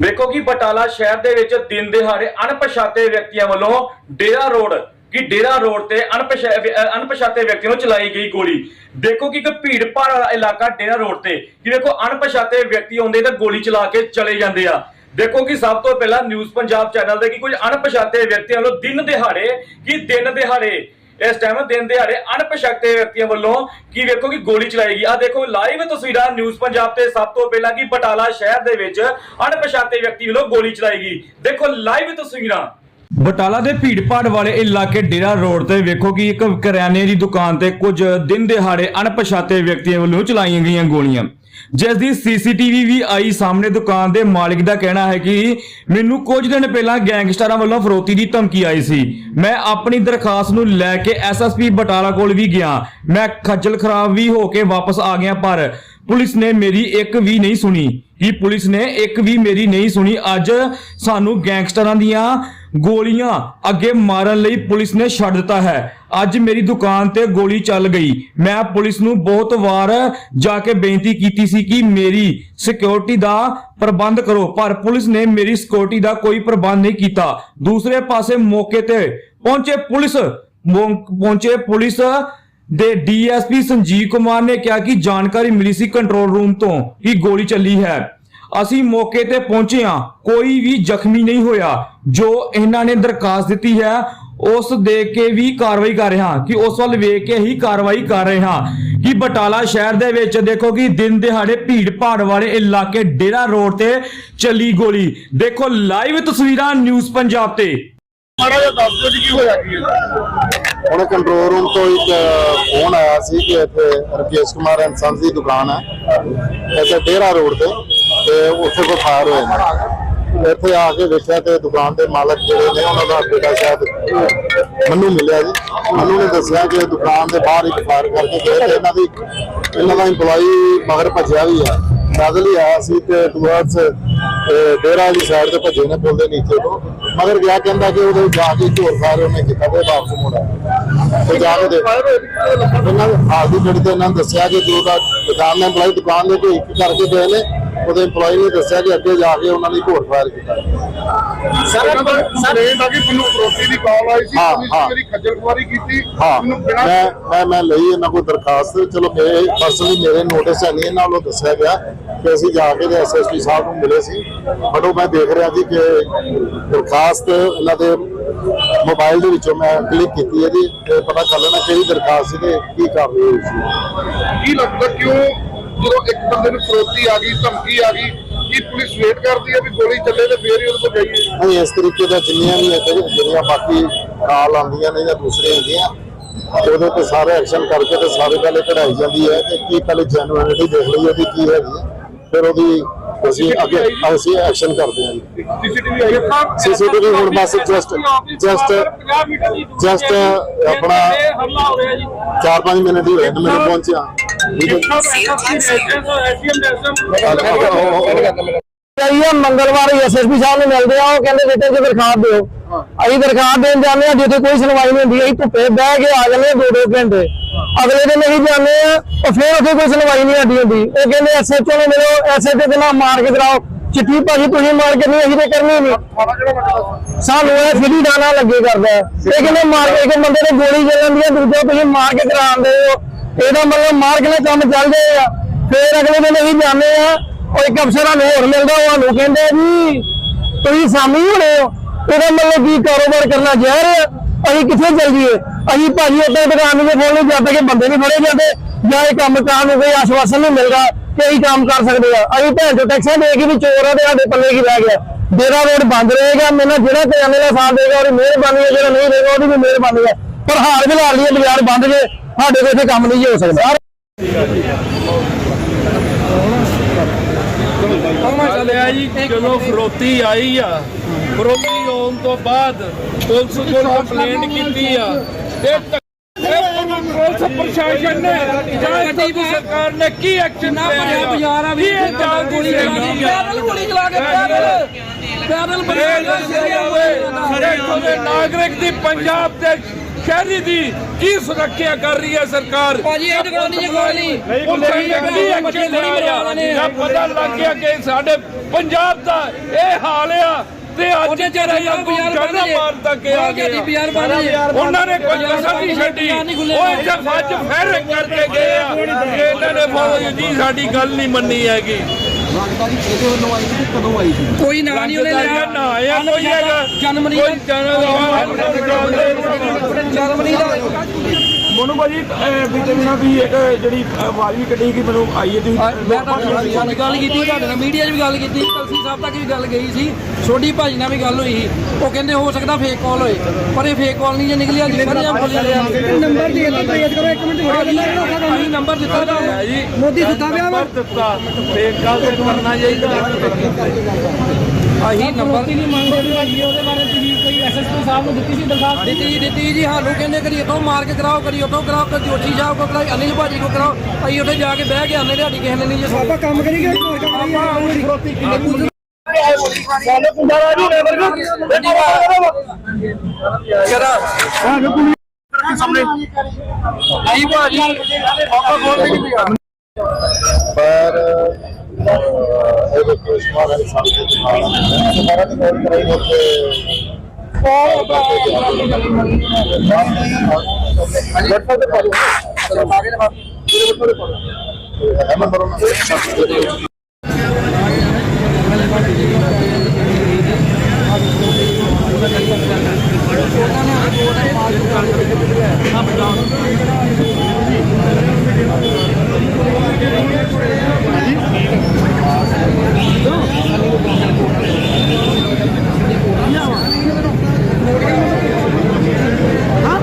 ਵੇਖੋ ਕਿ ਬਟਾਲਾ ਸ਼ਹਿਰ ਦੇ ਵਿੱਚ ਦਿਨ ਦਿਹਾੜੇ ਅਣਪਛਾਤੇ ਵਿਅਕਤੀਆਂ ਵੱਲੋਂ ਡੇਰਾ ਰੋਡ, ਕਿ ਡੇਰਾ ਰੋਡ ਤੇ ਅਣਪਛਾਤੇ ਵਿਅਕਤੀਆਂ ਨੂੰ ਚਲਾਈ ਗਈ ਗੋਲੀ। ਦੇਖੋ ਕਿ ਇੱਕ ਭੀੜ ਭਾੜ ਵਾਲਾ ਇਲਾਕਾ ਡੇਰਾ ਰੋਡ ਤੇ, ਕਿ ਵੇਖੋ ਅਣਪਛਾਤੇ ਵਿਅਕਤੀ ਆਉਂਦੇ ਤਾਂ ਗੋਲੀ ਚਲਾ ਕੇ ਚਲੇ ਜਾਂਦੇ ਆ। ਦੇਖੋ ਕਿ ਸਭ ਤੋਂ ਪਹਿਲਾਂ ਨਿਊਜ਼ ਪੰਜਾਬ ਚੈਨਲ ਦੇ ਕਿ ਕੁਝ ਅਣਪਛਾਤੇ ਵਿਅਕਤੀਆਂ ਵੱਲੋਂ ਦਿਨ ਦਿਹਾੜੇ, ਕਿ ਦਿਨ ਦਿਹਾੜੇ ਇਸ ਟਾਈਮ ਦਿਨ ਦਿਹਾੜੇ ਅਣਪਛਾਤੇ ਵਿਅਕਤੀਆਂ ਵੱਲੋਂ ਕੀ ਵੇਖੋ ਕਿ ਗੋਲੀ ਚਲਾਈ ਗਈ। ਆ ਦੇਖੋ ਲਾਈਵ ਤਸਵੀਰਾਂ ਨਿਊਜ਼ ਪੰਜਾਬ ਤੇ ਸਭ ਤੋਂ ਪਹਿਲਾਂ ਕਿ ਬਟਾਲਾ ਸ਼ਹਿਰ ਦੇ ਵਿੱਚ ਅਣਪਛਾਤੇ ਵਿਅਕਤੀ ਵੱਲੋਂ ਗੋਲੀ ਚਲਾਈ ਗਈ। ਦੇਖੋ ਲਾਈਵ ਤਸਵੀਰਾਂ। ਬਟਾਲਾ ਦੇ ਭੀੜਪਾੜ ਵਾਲੇ ਇਲਾਕੇ ਡੇਰਾ ਰੋਡ ਤੇ ਵੇਖੋ ਕਿ ਇੱਕ ਕਰਿਆਨੇ ਦੀ ਦੁਕਾਨ ਤੇ ਕੁਝ ਦਿਨ ਦਿਹਾੜੇ ਅਣਪਛਾਤੇ ਵਿਅਕਤੀਆਂ ਵੱਲੋਂ ਚਲਾਈਆਂ ਗਈਆਂ ਗੋਲੀਆਂ। ਜਿਸ ਦੀ ਸੀਸੀਟੀਵੀ ਵੀ ਆਈ ਸਾਹਮਣੇ ਦੁਕਾਨ ਦੇ ਮਾਲਕ ਦਾ ਕਹਿਣਾ ਹੈ ਕਿ ਮੈਨੂੰ ਕੁਝ ਦਿਨ ਪਹਿਲਾਂ ਗੈਂਗਸਟਰਾਂ ਵੱਲੋਂ ਫਰੋਤੀ ਦੀ ਧਮਕੀ ਆਈ ਸੀ। ਮੈਂ ਆਪਣੀ ਦਰਖਾਸਤ ਨੂੰ ਲੈ ਕੇ ਐਸਐਸਪੀ ਬਟਾਲਾ ਕੋਲ ਵੀ ਗਿਆ। ਮੈਂ ਖੱਜਲ ਖਰਾਬ ਵੀ ਹੋ ਕੇ ਵਾਪਸ ਆ ਗਿਆ, ਪਰ ਪੁਲਿਸ ਨੇ ਮੇਰੀ ਇੱਕ ਵੀ ਨਹੀਂ ਸੁਣੀ। ਕਿ ਪੁਲਿਸ ਨੇ ਇੱਕ ਵੀ ਮੇਰੀ ਨਹੀਂ ਸੁਣੀ? ਅੱਜ ਸਾਨੂੰ ਗੈਂਗਸਟਰਾਂ ਦੀਆਂ ਗੋਲੀਆਂ ਅੱਗੇ ਮਾਰਨ ਲਈ ਪੁਲਿਸ ਨੇ ਛੱਡ ਦਿੱਤਾ ਹੈ। ਅੱਜ ਮੇਰੀ ਦੁਕਾਨ ਤੇ ਗੋਲੀ ਚੱਲ ਗਈ। ਮੈਂ ਪੁਲਿਸ ਨੂੰ ਬਹੁਤ ਵਾਰ ਜਾ ਕੇ ਬੇਨਤੀ ਕੀਤੀ ਸੀ ਕਿ ਮੇਰੀ ਸਿਕਿਉਰਿਟੀ ਦਾ ਪ੍ਰਬੰਧ ਕਰੋ, ਪਰ ਪੁਲਿਸ ਨੇ ਮੇਰੀ ਸਿਕਿਉਰਿਟੀ ਦਾ ਕੋਈ ਪ੍ਰਬੰਧ ਨਹੀਂ ਕੀਤਾ। ਦੂਸਰੇ ਪਾਸੇ ਮੌਕੇ ਤੇ ਪਹੁੰਚੇ ਪੁਲਿਸ, ਮੌ- ਪਹੁੰਚੇ ਪੁਲਿਸ ਦੇ ਡੀਐਸਪੀ ਸੰਜੀਵ ਕੁਮਾਰ ਨੇ ਕਿਹਾ ਕਿ ਜਾਣਕਾਰੀ ਮਿਲੀ ਸੀ ਕੰਟਰੋਲ ਰੂਮ ਤੋਂ ਕਿ ਗੋਲੀ ਚੱਲੀ ਹੈ। ਅਸੀਂ ਮੌਕੇ ਤੇ ਪਹੁੰਚੇ ਹਾਂ, ਕੋਈ ਵੀ ਜ਼ਖਮੀ ਨਹੀਂ ਹੋਇਆ। ਜੋ ਇਹਨਾਂ ਨੇ ਦਰਖਾਸਤ ਦਿੱਤੀ ਹੈ ਉਸ ਦੇਖ ਕੇ ਵੀ ਕਾਰਵਾਈ ਕਰ ਰਹੇ ਹਾਂ ਕਿ ਉਸ ਵੱਲ ਵੇਖ ਕੇ ਹੀ ਕਾਰਵਾਈ ਕਰ ਰਹੇ ਹਾਂ ਕਿ ਬਟਾਲਾ ਸ਼ਹਿਰ ਦੇ ਵਿੱਚ ਦੇਖੋ ਕਿ ਦਿਨ ਦਿਹਾੜੇ ਭੀੜ ਭਾੜ ਵਾਲੇ ਇਲਾਕੇ ਡੇਰਾ ਰੋਡ ਤੇ ਚੱਲੀ ਗੋਲੀ। ਦੇਖੋ ਲਾਈਵ ਤਸਵੀਰਾਂ ਨਿਊਜ਼ ਪੰਜਾਬ ਤੇ। ਮਾੜਾ ਜਿਹਾ ਦੱਸ ਦਿਓ ਜੀ ਕੀ ਹੋਇਆ ਕੀ ਹੈ। ਹੁਣ ਕੰਟਰੋਲ ਰੂਮ ਤੋਂ ਇੱਕ ਫੋਨ ਆਇਆ ਸੀ ਕਿ ਇੱਥੇ ਰਕੇਸ਼ ਕੁਮਾਰ ਐਂਡ ਸੰਸ ਦੀ ਦੁਕਾਨ ਹੈ। ਇੱਥੇ ਡੇਰਾ ਰੋਡ ਤੇ ਉੱਥੇ ਫਾਇਰ ਇੱਥੇ ਆ ਕੇ ਵੇਖਿਆ ਤੇ ਦੁਕਾਨ ਦੇ ਮਾਲਕ ਜਿਹੜੇ ਨੇ ਉਹਨਾਂ ਦਾ ਬੇਟਾ ਸ਼ਾਇਦ ਮੈਨੂੰ ਮਿਲਿਆ ਜੀ। ਮੈਨੂੰ ਨੇ ਦੱਸਿਆ ਕਿ ਦੁਕਾਨ ਦੇ ਬਾਹਰ ਇੱਕ ਫਾਇਰ ਕਰਕੇ ਗਏ ਤੇ ਇਹਨਾਂ ਦੀ, ਇਹਨਾਂ ਦਾ EMPLOYEE ਮਗਰ ਭੱਜਿਆ ਵੀ ਹੈ ਪੈਦਲ ਹੀ ਆਇਆ ਸੀ ਤੇ ਟੁਵਰਡਸ ਡੇਰਾ ਵਾਲੀ ਸਾਈਡ ਤੇ ਭੱਜੇ ਨੇ ਪੁਲ ਨੀਚੇ ਤੋਂ। ਮਗਰ ਗਿਆ, ਕਹਿੰਦਾ ਕਿ ਉਹਦੇ ਜਾ ਕੇ ਝੋਰ ਫਾਇਰ ਉਹਨੇ ਕੀਤਾ ਤੇ ਵਾਪਸ ਮੁੜਿਆ। ਤੇ ਜਾ ਕੇ ਇਹਨਾਂ ਨੇ ਹਾਜ਼ਰੀ ਜਿਹੜੀ ਤੇ ਇਹਨਾਂ ਨੇ ਦੱਸਿਆ ਕਿ ਜੋ ਦਾ ਦੁਕਾਨ ਦਾ EMPLOYEE ਦੁਕਾਨ ਦੇ ਕੋਈ ਕਰਕੇ ਗਏ ਨੇ। ਉਹਦੇ EMPLOYEE ਨੇ ਦੱਸਿਆ ਕਿ ਅੱਗੇ ਜਾ ਕੇ ਉਹਨਾਂ ਨੇ ਝੋਰ ਫਾਇਰ ਕੀਤਾ। ਸਰ ਕੰਪਲੇਂਟ ਆ ਕਿ ਮੈਨੂੰ ਫਰੋਤੀ ਦੀ ਕਾਲ ਆਈ ਸੀ ਹਾਂ, ਪੁਲਿਸ ਹਾਂ। ਮੇਰੀ ਖੱਜਲ ਖੁਆਰੀ ਕੀਤੀ। ਹਾਂ ਮੈਨੂੰ ਬਿਨਾਂ ਮੈਂ ਮੈਂ ਮੈਂ ਲਈ ਇਹਨਾਂ ਕੋਲ ਦਰਖਾਸਤ। ਚਲੋ ਮੇਰੇ ਪਰਸਨਲੀ ਮੇਰੇ ਨੋਟਿਸ ਹੈ ਨਹੀਂ ਇਹਨਾਂ ਵੱਲੋਂ ਦੱਸਿਆ ਗਿਆ ਕਿ ਅਸੀਂ ਜਾ ਕੇ ਤੇ ਐਸਐਸਪੀ ਸਾਹਿਬ ਨੂੰ ਮਿਲੇ ਸੀ। ਬਟ ਉਹ ਮੈਂ ਦੇਖ ਰਿਹਾ ਸੀ ਕਿ ਦਰਖਾਸਤ ਇਹਨਾਂ ਦੇ ਮੋਬਾਈਲ ਦੇ ਵਿੱਚੋਂ ਮੈਂ ਕਲਿੱਕ ਕੀਤੀ ਹੈ ਜੀ। ਤੇ ਪਤਾ ਕਰ ਲੈਣਾ ਕਿਹੜੀ ਦਰਖਾਸਤ ਸੀ ਤੇ ਕੀ ਕਾਰਵਾਈ ਹੋਈ ਸੀ। ਕੀ ਲੱਗਦਾ ਕਿਉਂ ਜਦੋਂ ਇੱਕ ਬੰਦੇ ਨੂੰ ਫਰੋਤੀ ਆ ਗਈ ਧਮਕੀ ਆ ਗਈ ਕੀ ਪੁਲਿਸ ਵੇਟ ਕਰਦੀ ਹੈ ਵੀ ਗੋਲੀ ਚੱਲੇ ਤੇ ਫੇਰ ਹੀ ਉਹਦੇ ਕੋਲ ਜਾਈਏ। ਨਹੀਂ ਇਸ ਤਰੀਕੇ ਦਾ ਜਿੰਨੀਆਂ ਵੀ ਇੱਥੇ ਜਿਹੜੀਆਂ ਬਾਕੀ ਕਾਲ ਆਉਂਦੀਆਂ ਨੇ ਜਾਂ ਦੂਸਰੇ ਹੁੰਦੀਆਂ ਉਹਦੇ ਤੇ ਸਾਰੇ ਐਕਸ਼ਨ ਕਰਕੇ ਤੇ ਸਾਰੇ ਪਹਿਲੇ ਕਢਾਈ ਜਾਂਦੀ ਹੈ ਕਿ ਕੀ ਪਹਿਲੇ ਜੈਨੂਇਨਿਟੀ ਦੇਖ ਲਈ ਉਹਦੀ ਕੀ ਹੈਗੀ ਫਿਰ ਉਹਦੀ ਅਸੀਂ ਅੱਗੇ ਅਸੀਂ ਐਕਸ਼ਨ ਕਰਦੇ ਹਾਂ ਸੀਸੀਟੀਵੀ ਆਈ ਹੈ। ਸੀਸੀਟੀਵੀ ਹੁਣ ਬਸ ਜਸਟ ਜਸਟ ਜਸਟ ਆਪਣਾ 4-5 ਮਿੰਟ ਹੀ ਹੋਏ ਨੇ ਮੈਨੂੰ ਪਹੁੰਚਿਆ। ਜਾਈਏ ਮੰਗਲਵਾਰ ਐਸਐਸਪੀ ਸਾਹਿਬ ਨੂੰ ਮਿਲਦੇ ਆ ਉਹ ਕਹਿੰਦੇ ਬੇਟੇ ਜੀ ਦਰਖਾਸਤ ਦਿਓ। ਅਸੀਂ ਦਰਖਾਸਤ ਦੇਣ ਜਾਂਦੇ ਆ ਜਿੱਥੇ ਕੋਈ ਸੁਣਵਾਈ ਨਹੀਂ ਹੁੰਦੀ ਅਸੀਂ ਧੁੱਪੇ ਬਹਿ ਕੇ ਆ ਜਾਂਦੇ ਦੋ ਦੋ ਘੰਟੇ। ਅਗਲੇ ਦਿਨ ਅਸੀਂ ਜਾਂਦੇ ਆ ਉਹ ਫਿਰ ਉੱਥੇ ਕੋਈ ਸੁਣਵਾਈ ਨਹੀਂ ਸਾਡੀ ਹੁੰਦੀ। ਉਹ ਕਹਿੰਦੇ ਐਸਐਚਓ ਨੂੰ ਮਿਲੋ ਐਸਐਚਓ ਦੇ ਨਾਲ ਮਾਰ ਕੇ ਕਰਾਓ ਚਿੱਠੀ ਭਾਜੀ ਤੁਸੀਂ ਮਾਰ ਕੇ ਨਹੀਂ ਅਸੀਂ ਤੇ ਕਰਨੀ ਨਹੀਂ। ਥਾਣਾ ਸਾਨੂੰ ਇਹ ਫਿਰੀ ਦਾਣਾ ਲੱਗੇ ਕਰਦਾ। ਇਹ ਕਹਿੰਦੇ ਮਾਰ ਕੇ ਇੱਕ ਬੰਦੇ ਨੇ ਗੋਲੀ ਚੱਲਣ ਦੀ ਹੈ, ਦੂਜਾ ਤੁਸੀਂ ਮਾਰ ਕੇ ਕਰਾਉਂਦੇ ਹੋ। ਇਹਦਾ ਮਤਲਬ ਮਾਰ ਨਾਲ ਕੰਮ ਚੱਲਦੇ ਆ। ਫੇਰ ਅਗਲੇ ਦਿਨ ਅਸੀਂ ਜਾਂਦੇ ਆ, ਉਹ ਇੱਕ ਅਫਸਰਾਂ ਨੂੰ ਹੋਰ ਮਿਲਦਾ, ਉਹ ਸਾਨੂੰ ਕਹਿੰਦੇ ਵੀ ਤੁਸੀਂ ਸਾਮੀ ਹੋਣੇ ਹੋ? ਇਹਦਾ ਮਤਲਬ ਕੀ ਕਾਰੋਬਾਰ ਕਰਨਾ ਜ਼ਹਿਰ ਅਸੀਂ ਕਿੱਥੇ ਚੱਲ ਜੀਏ ਅਸੀਂ ਭਾਜੀ ਉੱਤੇ ਦੁਕਾਨ ਦੇ ਫੋਨ ਨਹੀਂ ਜਾਂਦੇ ਕਿ ਬੰਦੇ ਨਹੀਂ ਫੜੇ ਜਾਂਦੇ, ਜਾਂ ਇਹ ਕੰਮ ਕਾਰ ਨੂੰ ਕੋਈ ਆਸ਼ਵਾਸਨ ਨਹੀਂ ਮਿਲਦਾ ਕਿ ਅਸੀਂ ਕੰਮ ਕਰ ਸਕਦੇ ਆ। ਅਸੀਂ ਭੈਣ ਚੋ ਟੈਕਸਾਂ ਦੇ ਕੇ ਵੀ ਚੋਰ ਆ ਤੇ ਸਾਡੇ ਪੱਲੇ ਕੀ ਰਹਿ ਗਿਆ? ਡੇਰਾ ਰੋਡ ਬੰਦ ਰਹੇਗਾ ਮੇਰਾ ਜਿਹੜਾ ਕਰਿਆਨੇ ਦਾ ਸਾਥ ਦੇਗਾ, ਉਹਦੀ ਮਿਹਰਬਾਨੀ ਹੈ ਜਿਹੜਾ ਨਹੀਂ ਦੇਗਾ, ਉਹਦੀ ਵੀ ਮਿਹਰਬਾਨੀ ਹੈ ਪਰ ਹਾਲ ਵੀ ਲਾ ਲਈਏ ਬਾਜ਼ਾਰ ਬੰਦ ਜੇ। ਸਾਡੇ ਕੋਲ ਇੱਥੇ ਕੰਮ ਨਹੀਂ ਹੋ ਸਕਦਾ। ਕਮਾ ਚੱਲਿਆ ਜੀ ਜਦੋਂ ਫਰੋਤੀ ਆਈ ਆ। ਫਰੋਤੀ ਆਉਣ ਤੋਂ ਬਾਅਦ ਪੁਲਿਸ ਕੋਲ ਕੰਪਲੇਂਟ ਕੀਤੀ ਆ। ਤੇ ਪੁਲਿਸ ਪ੍ਰਸ਼ਾਸਨ ਨੇ ਜਾਂ ਦੀ ਸਰਕਾਰ ਨੇ ਕੀ ਐਕਸ਼ਨ ਬਾਜ਼ਾਰ ਆ ਵੀ ਇਹ ਜਾਂ ਗੋਲੀ ਆ? ਪੈਦਲ ਗੋਲੀ ਚਲਾ ਕੇ ਪੈਦਲ ਪੈਦਲ ਬਣੇ ਨਾਗਰਿਕ ਦੀ ਪੰਜਾਬ ਦੇ ਸ਼ਹਿਰੀ ਦੀ ਕੀ ਸੁਰੱਖਿਆ ਕਰ ਰਹੀ ਹੈ ਸਰਕਾਰ? ਭਾਜੀ ਇਹ ਦੁਕਾਨ ਦੀ ਕੋਈ ਨਹੀਂ ਪੁਲਿਸ ਨੇ ਕੀ ਐਕਸ਼ਨ ਲਿਆ ਜਾਂ ਪਤਾ ਲੱਗ ਗਿਆ ਕਿ ਸਾਡੇ ਪੰਜਾਬ ਦਾ ਇਹ ਹਾਲ ਆ ਤੇ ਅੱਜ ਜਿਹੜਾ ਯਾਕੂ ਜਰਨਾ ਮਾਰ ਤੱਕ ਆ ਗਿਆ ਉਹਨਾਂ ਨੇ ਕੋਈ ਕਸਰ ਨਹੀਂ ਛੱਡੀ। ਉਹ ਇੱਥੇ ਫੱਜ ਫਿਰ ਕਰਕੇ ਗਏ ਆ। ਕਿ ਇਹਨਾਂ ਨੇ ਫੌਜ ਜੀ ਸਾਡੀ ਗੱਲ ਨਹੀਂ ਮੰਨੀ ਹੈਗੀ। ਕੋਈ ਨਾਂ ਨਹੀਂ ਉਹਨੇ ਲਿਆ। ਨਾ ਆਇਆ ਕੋਈ ਹੈਗਾ। ਜਨਮਨੀ ਕੋਈ ਜਨਮਨੀ ਦਾ ਮੋਨੂ ਭਾਜੀ ਬੀਤੇ ਦਿਨਾਂ ਵੀ ਇੱਕ ਜਿਹੜੀ ਆਵਾਜ਼ ਵੀ ਕੱਢੀ ਕਿ ਮੈਨੂੰ ਆਈ ਹੈ ਤੁਸੀਂ ਮੈਂ ਤਾਂ ਨਾਲ ਗੱਲ ਕੀਤੀ ਤੁਹਾਡੇ ਨਾਲ ਮੀਡੀਆ 'ਚ ਵੀ ਗੱਲ ਕੀਤੀ ਕਲਸੀ ਸਾਹਿਬ ਤੱਕ ਵੀ ਗੱਲ ਗਈ ਸੀ ਛੋਟੀ ਭਾਜੀ ਨਾਲ ਵੀ ਗੱਲ ਹੋਈ ਸੀ। ਉਹ ਕਹਿੰਦੇ ਹੋ ਸਕਦਾ ਫੇਕ ਕਾਲ ਹੋਏ ਪਰ ਇਹ ਫੇਕ ਕਾਲ ਨਹੀਂ ਜੇ ਨਿਕਲਿਆ ਲਿਖਣ ਜਾਂ ਬੋਲਿਆ ਨੰਬਰ ਦੇ ਦਿੱਤਾ ਪੇਜ ਕਰੋ ਇੱਕ ਮਿੰਟ ਹੋ ਅਸੀਂ ਨੰਬਰ ਦਿੱਤਾ ਜੀ ਮੋਦੀ ਸੁੱਤਾ ਪਿਆ ਵਾ ਦਿੱਤਾ। ਫੇਕ ਗੱਲ ਤੇ ਕਰਨਾ ਚਾਹੀਦਾ ਅਸੀਂ ਨੰਬਰ ਨਹੀਂ ਮੰਗਦੇ ਭਾਜੀ ਉਹਦੇ ਬਾਰੇ ਤੁਸੀਂ ਕੋਈ ਐਸਐਸਪੀ ਸਾਹਿਬ ਨੂੰ ਦਿੱਤੀ ਸੀ ਦਰਖਾਸਤ ਦਿੱਤੀ ਦਿੱਤੀ ਜੀ ਸਾਨੂੰ ਕਹਿੰਦੇ ਕਰੀ ਇਤੋਂ ਮਾਰ ਕੇ ਕਰਾਓ ਕਰੀ ਉਤੋਂ ਕਰਾਓ ਕਦੀ ਜੋਸ਼ੀ ਸਾਹਿਬ ਕੋ ਕਰਾਓ ਅਨਿਲ ਭਾਜੀ ਕੋ ਕਰਾਓ ਅਸੀਂ ਉੱਥੇ ਜਾ ਕੇ ਬਹਿ ਕੇ ਆਨੇ ਦਿਹਾੜੀ ਕਿਸੇ ਨੇ ਨਹੀਂ ਜੇ ਆਪਾਂ ਕੰਮ ਕਰੀਏ ਆਪਾਂ ਨਹੀਂ ਭਾਜੀ ਆਪਾਂ ਖੋਲ ਕੇ ਪਰ ਇਹ ਰਕੇਸ਼ ਕੁਮਾਰ ਐਂਡ ਸੰਸ ਦੀ ਦੁਕਾਨ ਹੈ ਦੁਬਾਰਾ ਤੇ ਕਾਲ ਕਰਾਈ ਉੱਥੇ WhatsApp ਤੇ ਪਾ ਦਿਓ। ਹੈ ਨੰਬਰ ਉਹਨਾਂ ਦਾ?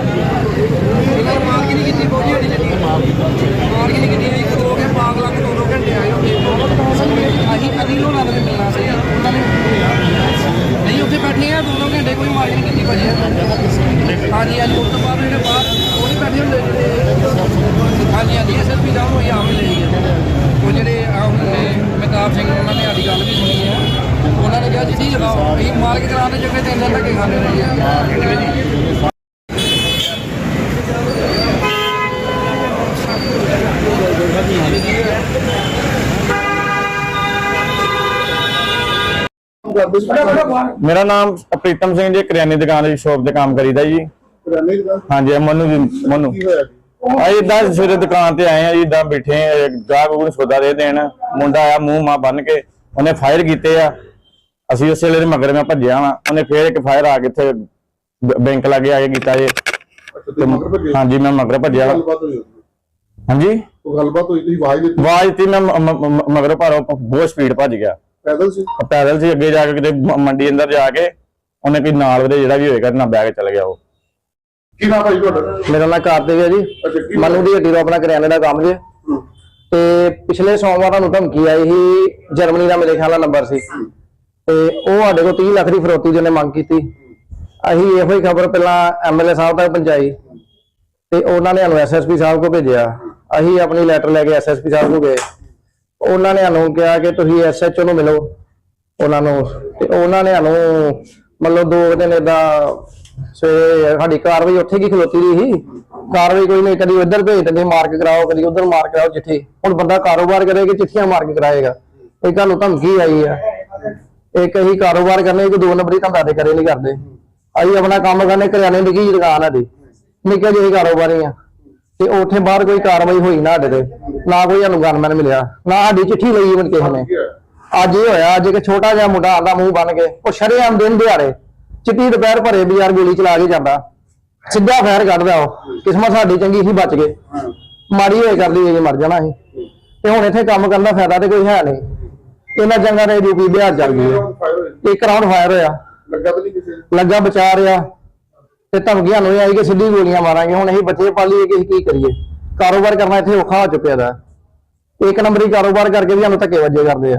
ਇਹਨਾਂ ਨੇ ਮਾਰ ਕੇ ਨਹੀਂ ਕੀਤੀ ਬੋਝੀ ਹੱਡੀ ਚੱਲੀ ਮਾਰ ਕੇ ਨਹੀਂ ਕੀਤੀ ਅਸੀਂ ਕਦੋਂ ਕੇ ਪਾਗਲਾਂ ਕੇ ਦੋ ਦੋ ਘੰਟੇ ਆਏ ਉੱਥੇ ਅਸੀਂ ਕਦੀ ਲੋਨਾਂ ਦੇ ਮਿਲਣਾ ਸੀ ਉਹਨਾਂ ਨੇ ਨਹੀਂ ਉੱਥੇ ਬੈਠੇ ਆ ਦੋ ਦੋ ਘੰਟੇ ਕੋਈ ਮਾਰ ਕੇ ਨਹੀਂ ਕੀਤੀ ਭਾਜੀ ਹਾਂਜੀ ਹਾਂਜੀ ਉਸ ਤੋਂ ਬਾਅਦ ਜਿਹੜੇ ਬਾਹਰ ਉਹ ਨਹੀਂ ਬੈਠੇ ਹੁੰਦੇ ਜਿਹੜੇ ਹਾਂਜੀ ਹਾਂਜੀ ਐਸਐਸਪੀ ਸਾਹਿਬ ਨੂੰ ਇਹ ਆਮ ਲੈ ਗਏ ਉਹ ਜਿਹੜੇ ਆ ਹੁੰਦੇ ਮਹਿਤਾਬ ਸਿੰਘ ਉਹਨਾਂ ਨੇ ਸਾਡੀ ਗੱਲ ਵੀ ਸੁਣੀ ਹੈ ਉਹਨਾਂ ਨੇ ਕਿਹਾ ਜੀ ਲਗਾਓ ਅਸੀਂ ਮਾਰ ਕੇ ਕਰਾਉਣੇ ਚੰਗੇ ਤਿੰਨ ਦਿਨ ਲੱਗੇ ਖਾਣੇ ਰਹੇ ਆ ਮੇਰਾ ਨਾਮ ਪ੍ਰੀਤਮ ਸਿੰਘ ਜੀ ਕਰਿਆਨੇ ਦੁਕਾਨ ਦੀ ਸ਼ੋਪ ਤੇ ਕੰਮ ਕਰੀਦਾ ਜੀ? ਹਾਂਜੀ ਮਨੂ ਜੀ ਮਨੂ ਕੀ ਹੋਇਆ ਜੀ? ਆ ਇਦਾਂ ਸਵੇਰੇ ਦੁਕਾਨ ਤੇ ਆਏ ਆ ਜੀ ਇਦਾਂ ਬੈਠੇ ਆ ਗਾਹਕ ਨੂੰ ਸੌਦਾ ਦੇ ਦੇਣ ਮੁੰਡਾ ਆਇਆ ਮੂੰਹ ਮਾ ਬੰਨ ਕੇ ਉਹਨੇ ਫਾਇਰ ਕੀਤੇ ਆ ਅਸੀਂ ਉਸੇ ਵੇਲੇ ਮਗਰ ਮੈਂ ਭੱਜਿਆ ਵਾਂ ਉਹਨੇ ਫੇਰ ਇੱਕ ਫਾਇਰ ਆ ਕੇ ਇੱਥੇ ਬੈਂਕ ਲਾਗੇ ਆ ਕੇ ਕੀਤਾ ਜੀ? ਹਾਂਜੀ ਮੈਂ ਮਗਰ ਭੱਜਿਆ? ਹਾਂਜੀ ਉਹ ਗੱਲਬਾਤ ਹੋਈ ਤੁਸੀਂ ਆਵਾਜ਼ ਦਿੱਤੀ? ਆਵਾਜ਼ ਤੀ ਮੈਂ ਮਗਰ ਭਾਰੋਂ ਬਹੁਤ ਸਪੀਡ ਭੱਜ ਗਿਆ। ਪੈਦਲ ਸੀ? ਪੈਦਲ ਸੀ ਅੱਗੇ ਜਾ ਕੇ ਕਿਤੇ ਮੰਡੀ ਅੰਦਰ ਜਾ ਕੇ ਉਹਨੇ ਕੋਈ ਨਾਲ ਉਹਦੇ ਜਿਹੜਾ ਵੀ ਹੋਏਗਾ ਨਾ ਬੈਗ ਚਲ ਗਿਆ ਉਹ। ਕੀ ਨਾਮ ਭਾਈ ਤੁਹਾਡਾ? ਮੇਰਾ ਨਾਮ ਕਾਰਤਿਕ ਹੈ ਜੀ। ਮਨੂ ਦੀ ਹੱਡੀ ਤੋਂ ਆਪਣਾ ਕਰਿਆਨੇ ਦਾ ਕੰਮ ਜੇ। ਤੇ ਪਿਛਲੇ ਸੋਮਵਾਰ ਤੁਹਾਨੂੰ ਧਮਕੀ ਆਈ ਸੀ ਜਰਮਨੀ ਦਾ ਮੇਰੇ ਖਿਆਲ ਨਾਲ ਨੰਬਰ ਸੀ। ਤੇ ਉਹ ਸਾਡੇ ਕੋਲ 30 ਲੱਖ ਦੀ ਫਰੋਤੀ ਦੀ ਉਹਨੇ ਮੰਗ ਕੀਤੀ। ਅਸੀਂ ਇਹੋ ਹੀ ਖਬਰ ਪਹਿਲਾਂ ਐਮਐਲਏ ਸਾਹਿਬ ਤੱਕ ਪਹੁੰਚਾਈ। ਤੇ ਉਹਨਾਂ ਨੇ ਸਾਨੂੰ ਐਸਐਸਪੀ ਸਾਹਿਬ ਕੋ ਭੇਜਿਆ। ਅਸੀਂ ਆਪਣੀ ਲੈਟਰ ਲੈ ਕੇ ਐਸਐਸਪੀ ਸਾਹਿਬ ਨੂੰ ਗਏ। ਉਹਨਾਂ ਨੇ ਸਾਨੂੰ ਕਿਹਾ ਕਿ ਤੁਸੀਂ ਐਸਐਚਓ ਨੂੰ ਮਿਲੋ। ਉਹਨਾਂ ਨੂੰ ਤੇ ਉਹਨਾਂ ਨੇ ਸਾਨੂੰ ਮਤਲਬ ਦੋ ਦਿਨ ਏਦਾਂ ਸਵੇਰੇ ਸਾਡੀ ਕਾਰਵਾਈ ਉੱਥੇ ਕੀ ਖਲੋਤੀ ਰਹੀ ਸੀ। ਕਾਰਵਾਈ ਕੋਈ ਨਹੀਂ, ਕਦੀ ਉਧਰ ਭੇਜ ਦਿੰਦੇ ਮਾਰ ਕਰਾਓ, ਕਦੀ ਉੱਧਰ ਮਾਰ ਕਰਾਓ ਚਿੱਠੀ। ਹੁਣ ਬੰਦਾ ਕਾਰੋਬਾਰ ਕਰੇਗਾ ਚਿੱਠੀਆਂ ਮਾਰਕ ਕਰਾਏਗਾ। ਇਹ ਤੁਹਾਨੂੰ ਧਮਕੀ ਆਈ ਆ। ਇੱਕ ਅਸੀਂ ਕਾਰੋਬਾਰ ਕਰਨੇ ਇੱਕ ਦੋ ਨੰਬਰੀ ਧੰਦਾ ਤੇ ਕਰੇ ਨਹੀਂ ਕਰਦੇ। ਅਸੀਂ ਆਪਣਾ ਕੰਮ ਕਰਨੇ, ਕਰਿਆਨੇ ਦੀ ਕੀ ਦੁਕਾਨ ਹੈ ਦੀ ਨਿੱਕੇ ਜਿਹੇ ਕਾਰੋਬਾਰੀ ਆ। ਤੇ ਉੱਥੇ ਬਾਹਰ ਕੋਈ ਕਾਰਵਾਈ ਹੋਈ ਨਾ ਸਾਡੇ ਤੇ ਨਾ ਕੋਈ ਸਾਨੂੰ ਗਨਮੈਨ ਮਿਲਿਆ ਨਾ ਸਾਡੀ ਚਿੱਠੀ ਲਈ ਮਨ ਕਿਸੇ ਨੇ। ਅੱਜ ਇਹ ਹੋਇਆ ਅੱਜ ਇੱਕ ਛੋਟਾ ਜਿਹਾ ਮੁੰਡਾ ਆਂਦਾ ਮੂੰਹ ਬੰਨ ਕੇ ਉਹ ਸ਼ਰੇਆਮ ਦਿਨ ਦਿਹਾੜੇ ਚਿੱਟੀ ਦੁਪਹਿਰ ਭਰੇ ਬਾਜ਼ਾਰ ਗੋਲੀ ਚਲਾ ਕੇ ਜਾਂਦਾ। ਸਿੱਧਾ ਫੈਰ ਕੱਢਦਾ ਉਹ ਕਿਸਮਤ ਸਾਡੀ ਚੰਗੀ ਸੀ ਬਚ ਗਏ। ਮਾੜੀ ਹੋਏ ਕਰਦੀ ਜੇ ਮਰ ਜਾਣਾ ਸੀ। ਤੇ ਹੁਣ ਇੱਥੇ ਕੰਮ ਕਰਨ ਦਾ ਫਾਇਦਾ ਤੇ ਕੋਈ ਹੈ ਨਹੀਂ। ਇਹਨਾਂ ਜੰਗਾਂ ਦੇ ਯੂਪੀ ਬਿਹਾਰ ਚੱਲ ਗਈ। ਫਾਇਰ ਇੱਕ ਰਾਉਂਡ ਫਾਇਰ ਹੋਇਆ। ਲੱਗਾ ਤਾਂ ਨਹੀਂ ਕਿਸੇ ਨੂੰ? ਲੱਗਾ ਬਚਾ ਰਿਹਾ ਤੇ ਧਮਕੀਆਂ ਨੂੰ ਇਹ ਆਈ ਕਿ ਸਿੱਧੀ ਗੋਲੀਆਂ ਮਾਰਾਂਗੇ। ਹੁਣ ਅਸੀਂ ਬੱਚੇ ਪਾਲੀਏ ਕਿ ਅਸੀਂ ਕੀ ਕਰੀਏ? ਕਾਰੋਬਾਰ ਕਰਨਾ ਇੱਥੇ ਔਖਾ ਹੋ ਚੁੱਕਿਆ ਦਾ। ਇੱਕ ਨੰਬਰੀ ਕਾਰੋਬਾਰ ਕਰਕੇ ਵੀ ਸਾਨੂੰ ਧੱਕੇ ਵੱਜੇ ਕਰਦੇ ਆ।